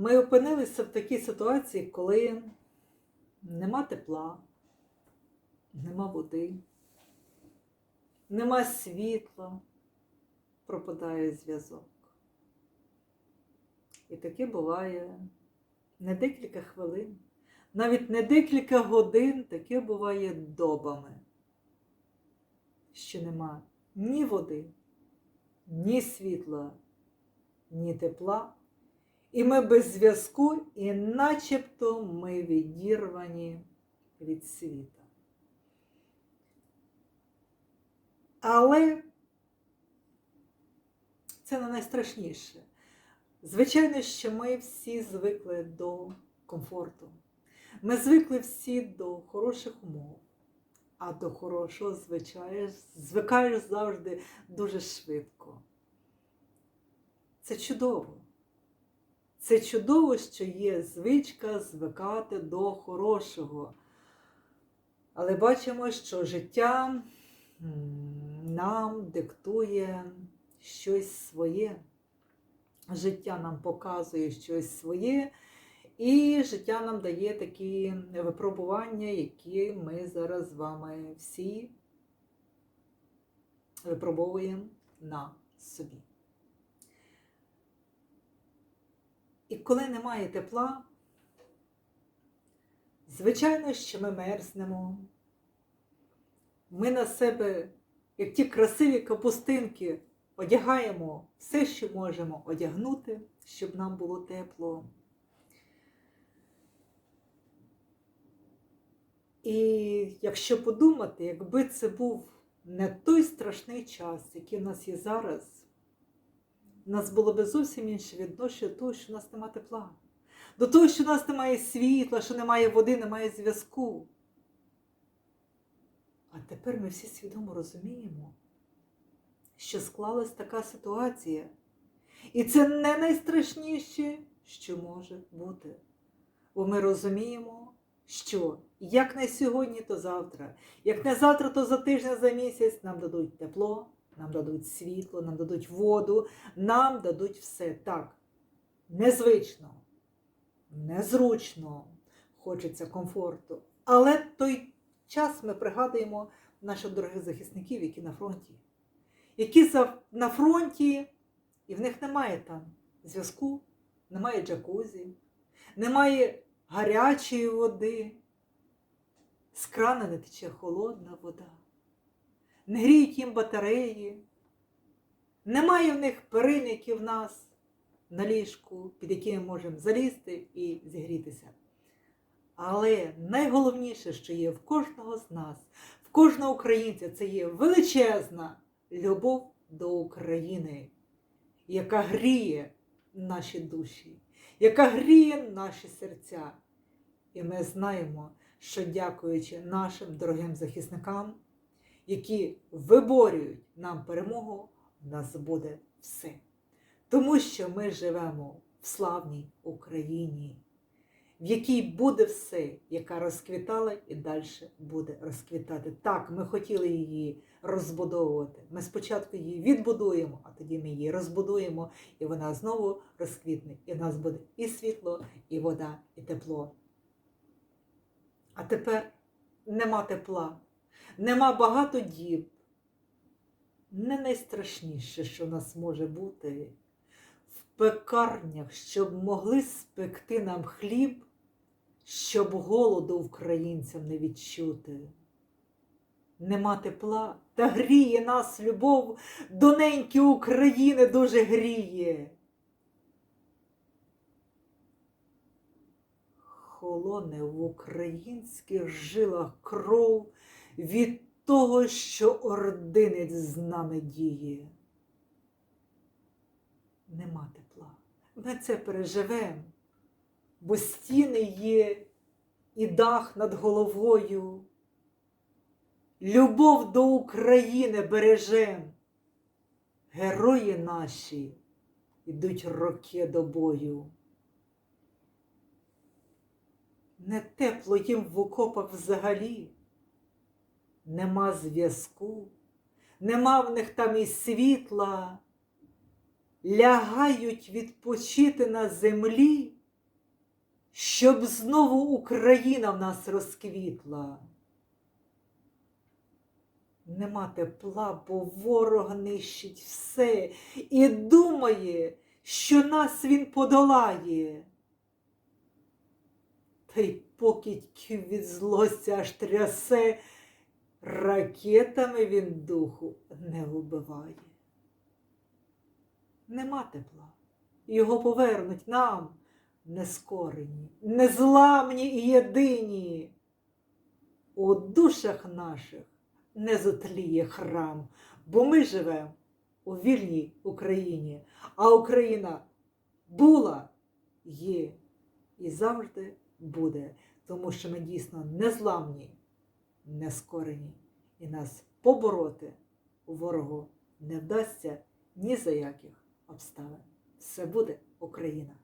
Ми опинилися в такій ситуації, коли нема тепла, нема води, нема світла, пропадає зв'язок. І таке буває не декілька хвилин, навіть не декілька годин, таке буває добами, що нема ні води, ні світла, ні тепла. І ми без зв'язку, і начебто ми відірвані від світа. Але це не найстрашніше. Звичайно, що ми всі звикли до комфорту. Ми звикли всі до хороших умов, а до хорошого звичаєш, звикаєш завжди дуже швидко. Це чудово. Це чудово, що є звичка звикати до хорошого. Але бачимо, що життя нам диктує щось своє. Життя нам показує щось своє, і життя нам дає такі випробування, які ми зараз з вами всі випробовуємо на собі. І коли немає тепла, звичайно, що ми мерзнемо. Ми на себе, як ті красиві капустинки, одягаємо все, що можемо одягнути, щоб нам було тепло. І якщо подумати, якби це був не той страшний час, який в нас є зараз, у нас було би зовсім інше відношення до того, що у нас немає тепла, до того, що у нас немає світла, що немає води, немає зв'язку. А тепер ми всі свідомо розуміємо, що склалась така ситуація. І це не найстрашніше, що може бути. Бо ми розуміємо, що як не сьогодні, то завтра, як не завтра, то за тиждень, за місяць нам дадуть тепло, нам дадуть світло, нам дадуть воду, нам дадуть все так. Незвично, незручно, хочеться комфорту. Але той час ми пригадуємо наших дорогих захисників, які на фронті, які на фронті, і в них немає там зв'язку, немає джакузі, немає гарячої води, з крана не тече холодна вода, не гріють їм батареї, немає в них перильників в нас на ліжку, під яким ми можемо залізти і зігрітися. Але найголовніше, що є в кожного з нас, в кожного українця, це є величезна любов до України, яка гріє наші душі, яка гріє наші серця. І ми знаємо, що дякуючи нашим дорогим захисникам, які виборюють нам перемогу, в нас буде все. Тому що ми живемо в славній Україні, в якій буде все, яка розквітала і далі буде розквітати. Так, ми хотіли її розбудовувати. Ми спочатку її відбудуємо, а тоді ми її розбудуємо, і вона знову розквітне. І в нас буде і світло, і вода, і тепло. А тепер нема тепла, нема багато діб. Не найстрашніше, що нас може бути в пекарнях, щоб могли спекти нам хліб, щоб голоду українцям не відчути. Нема тепла, та гріє нас любов до неньки України дуже гріє. Холоне в українських жилах кров від того, що ординець з нами діє. Нема тепла. Ми це переживемо, бо стіни є і дах над головою. Любов до України бережем. Герої наші ідуть роки до бою. Не тепло їм в окопах взагалі. Нема зв'язку, нема в них там і світла. Лягають відпочити на землі, щоб знову Україна в нас розквітла. Нема тепла, бо ворог нищить все і думає, що нас він подолає. Та й покидьків від злості аж трясе, ракетами він духу не вбиває. Нема тепла, його повернуть нам нескорені, незламні і єдині. У душах наших не зотліє храм, бо ми живемо у вільній Україні, а Україна була, є і завжди буде, тому що ми дійсно незламні, нескорені, і нас побороти ворогу не вдасться ні за яких обставин. Все буде Україна!